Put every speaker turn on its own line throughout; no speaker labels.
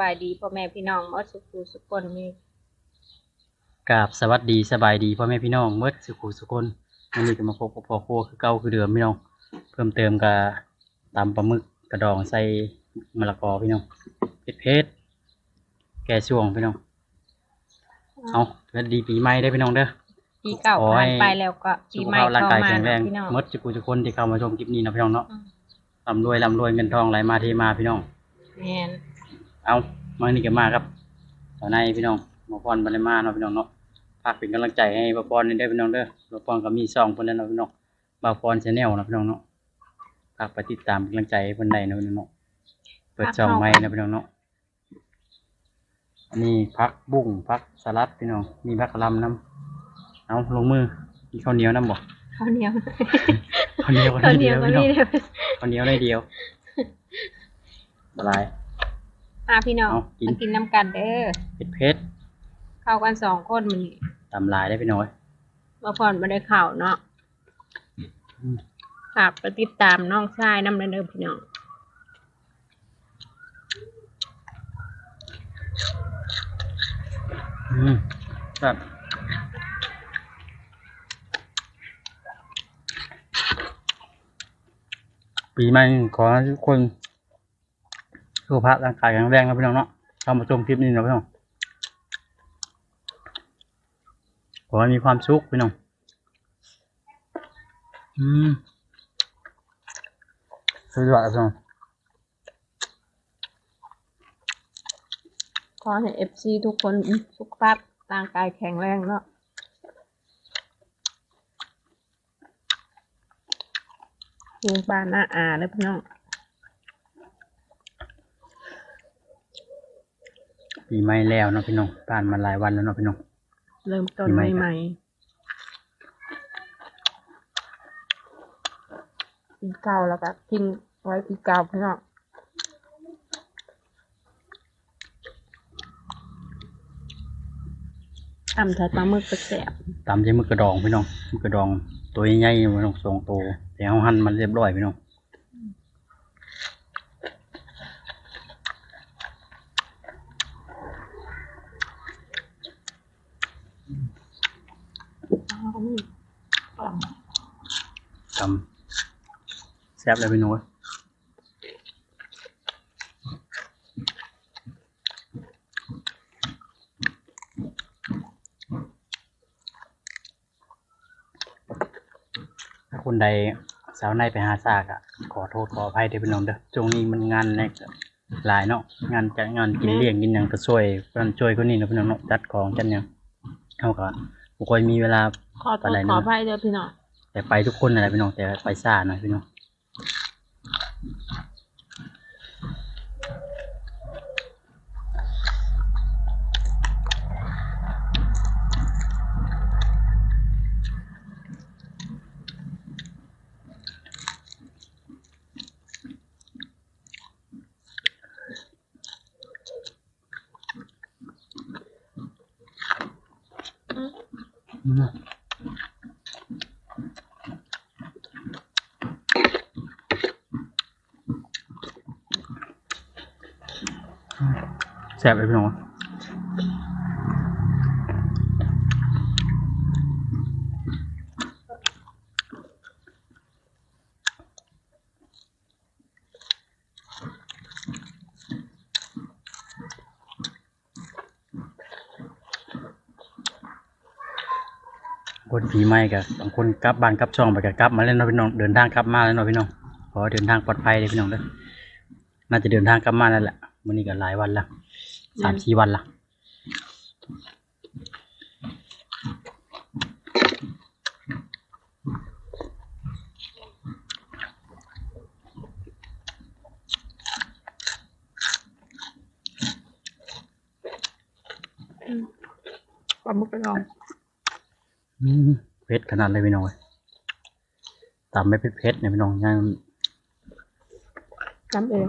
บายดีพ่อแม่พี่น้องหมดสุขุสุขคนมี
กราบสวัสดีสบายดีพ่อแม่พี่น้องเมื่อสุขุสุคนวันนี้ก็มาพบกับพ่อครัวคือเก่าคือเดิมพี่น้อง เพิ่มเติมกับตำปลาหมึกกระดองใส่มะละกอพี่น้องเผ็ดเผ็ดๆแก่ช่วงพี่น้องเอาสวัสดีปีใหม่ได้อพี่น้องเด้อ
ปีเก่า
ขอให้
ผ่านไปแล้วก็ปี
สุข
ใหม่
ภาพร่างาย
เข้ากมา
แข็งแรง
พี่น้อง
หมดสุขุสุคนที่เข้ามาชมคลิปนี้นะพี่น้องเนาะ
อืม
ร่ำรวยร่ำรวยเงินทองไหลมาเทมาพี่น้อง
แม่น
เอามานี่ก็มาครับตอนในพี่น้องหมาพรบันไดมาเนาะพี่น้องเนาะฝากเป็นกำลังใจให้บาพรนี่ได้อพี่น้องเด้อบาพรก็มีซองเพิ่นแล้วเนาะพี่น้องบาพรชาแนลนาะพี่น้องเนาะฝากไปติดตามเป็นกำลังใจให้เพิ่นได้เนาะพี่น้องเนาะเปิดช่องใหม่นะพี่น้องเนาะอันนี้พักบุ้งพักสลัดพี่น้องมีพักกะหลำน้ำเอาลงมือมีข้าวเหนียวน้ำบ่
ข้าวเหนียว
ข้าวเหนียวก็
ข้า
ได้
วเหนี
เดี
ย
ยวว
ก็
พี่น้อง
นี่เลย
ข้าวเหนียวได้เดียวอะไร
มาพี่น้อง
เอากิน
มากินน้ำกันเด้อ
เผ็ดเผ็ด
เข้ากันสองคนมันนี่
ๆตำลายได้พี่น้องเอ้ย
มาผ่อนมาได้ข่าวเนาะ
อืม
ฝากไปติดตามน้องชายน้ำเด้อพี่น้อง
อืมครับปีใหม่ขอให้ทุกคน สุขภาพร่างกายแข็งแรงนะพี่น้องเนาะเข้ามาชมคลิปนี้นะพี่น้องขอให้มีความสุขพี่น้อง อืมสุดยอดพี่น้อง
ขอให้เอฟซีทุกคนสุขภาพร่างกายแข็งแรงเนาะลุงป้าหน้าอาเด้อพี่น้อง
ปีใหม่แล้วเนาะพี่น้องผ่านมาหลายวันแล้วเนาะพี่น้อง
เริ่มต้น
ปีใหม่
ให
ครับ
ม่ๆปีเก่าแล้วก็กินไว้ปีเก่าพี่น้องทำใส่ปลาหมึกไปแสบ
ตามใช้มือกระดองพี่น้องมือกระดองตัวใหญ่ๆพี่น้องทรงโตแต่เอาหั่นมันเรียบร้อยพี่น้อง ทำแซบเลยพี่นุ้ยถ้าคนใดสาวในไปหาซากอะขอโทษขออภัยเด้อพี่น้องเด้อช่วงนี้มันงานแน่หลายเนาะงานจัดงานกินเลี้ยงกินหยังก็ช่วยเพิ่นช่วยคนนี้เนาะพี่น้องเนาะจัดของจัดหยังเฮาก็บ่ค่อยมีเวลา
ขอโทษขออภัยเด้อพี่น้อง
แต่ไปทุกคนนั่นแหละพี่น้องแต่ไปซ่าหน่อยพี่น้องอืม แซ่บเลยพี่น้องคนปีใหม่กับบางคนกลับบ้านกลับช่องไปกับกลับมาแล้วเนาะพี่น้องเดินทางกลับมาแล้วเนาะพี่น้องขอเดินทางปลอดภัยเลยพี่น้องเด้อน่าจะเดินทางกลับมาแล้วแหละ วันนี้ก็หลายวันละสามสี่วันละ
ปลาหมึกไปลอง
อืมเผ็ดขนาดเลยพี่น้องเอ้ยตามไม่เผ็ดเผ็ดเนี่ยพี่น้องยัง
จำเอง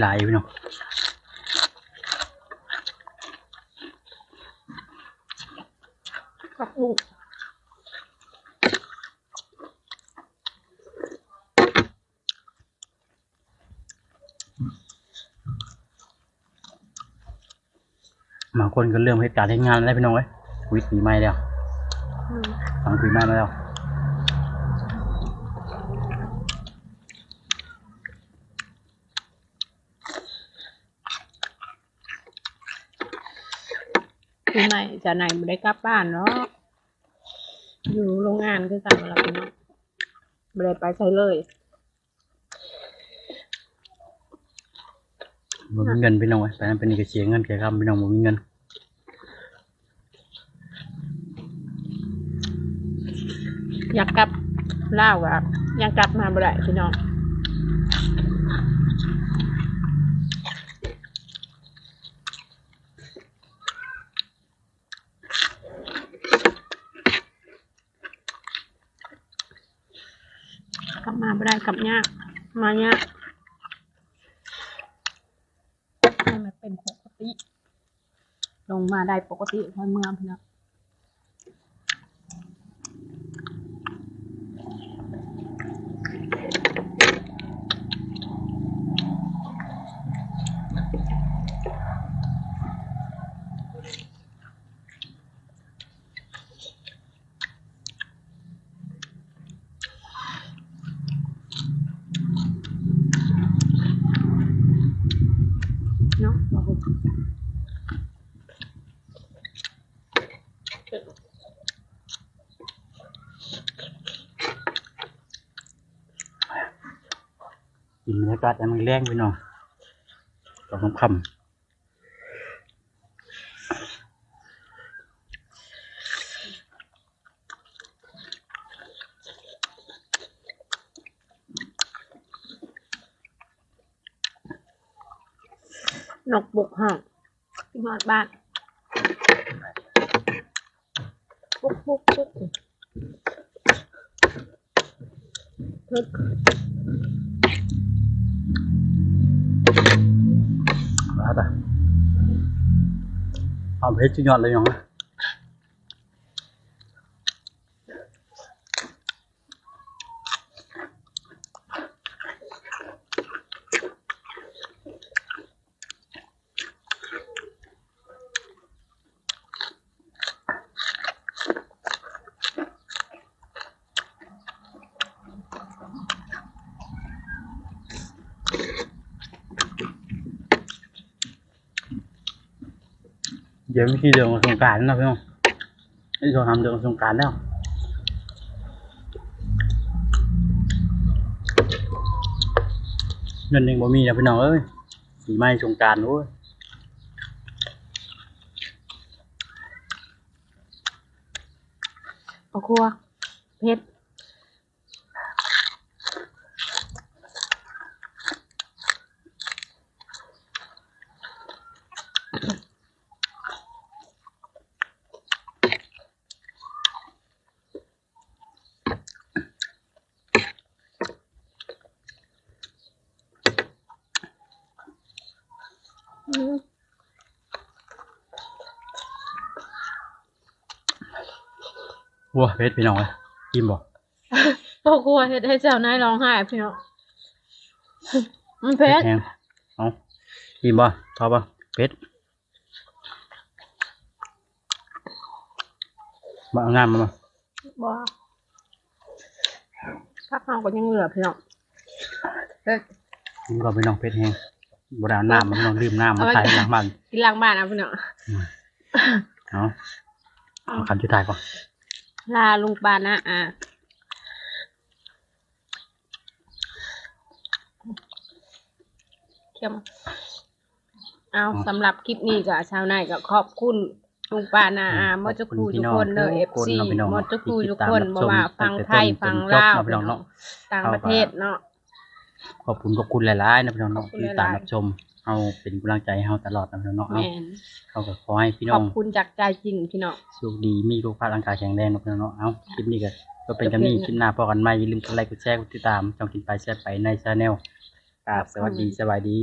หลายพี่น้อง
กับลูก
บางคนก็เริ่มเหตุการณ์เหตุงานแล้วพี่น้องเอ้ยวิถีใหม่แล้ว
อืม
ฟังปีใหม่มาแล้ว
ปีใหม่จะไหนไม่ได้กลับบ้านเนาะอยู่โรงงานคือกันเวลาพี่น้องไม่ได้ไปใช้เลย
บ่มีเงินพี่น้องเอ้ยไปนั้นเป็นนี่ก็เสียเงินแก่ครับพี่น้องบ่มีเงิน
อยากกลับเล่าวอะยังกลับมาบ่ได้พี่น้องกลับ กับเนี้ยมาเนี้ยให้มันเป็นปกติ ลงมาได้ปกติพอเมืองพี่น้อง เนาะโอ้โห
กินบรรยากาศยามมันแรงไปหน่อยตอนค่ำ
นกบุกห้องที่หอดบ้านปุ๊กปุ๊กปุ๊กทึก
ๆว่าแต่ เดี๋ยววิธีเดินของสงการนะพี่น้องนี่เราทำเดินของสงการแล้วเงินยังบ่มีนะพี่น้องเอ้ยสีไม้สงการโอ้ย
เอาครัวเพชรอืม
วัวเพชรพี่น้องเอ้ยกินบ่
เอาครัวเฮ็ดให้เจ้านายร้องไห้พี่น้องมันเพชร
แห้งเอากินบ่ชอบบ่เพชรมาเอางานมามา
บ่พักเฮาก็ยังเหลือพี่น้องเฮ้ย
กินก่อนพี่น้องเพชรแห้งบ่ได้เอาน้ำมันพี่น้องลืมน้ำมาใส่หลังบ้าน
กินล้างบ้านเอาพี่น้อง
เอาเอาคำที่ถ่ายก่อน
ลาลุงปานะอะเข้มเอาสำหรับคลิปนี้ก็ชาวไนก็ขอบคุณลุงปานาอาหมดทุกครูทุกคนเด้อเอฟซีหมดทุกครูทุกคนบ่ว่าฟังไทยฟังลาว
พี่น้องเนาะ
ต่างประเทศเนาะ
ขอบคุณขอบคุณหลายๆนะพี่น้องเนาะ
ขอบคุณ
ที่
หลายๆ
ตามรับชม เอาเป็นกำลังใจให้เฮาตลอดนะพี่น้องเนาะเอา
แม่น
เขาก็ขอให้พี่
ข
น้อ
องบคุณจากใจจริงพี่น้อง
สุขดีมีสุขภาพร่างกายแข็งแรงนะพี่น้องเนาะเอาคลิปนี้ก็ก็เป็นกันนี้คลิปหน้าพอกันใหม่อย่าลืมกดไลค์กดแชร์กดติดตามช่องกินไปแชร์ไปในชาแนลครับสวัสดีสบายดี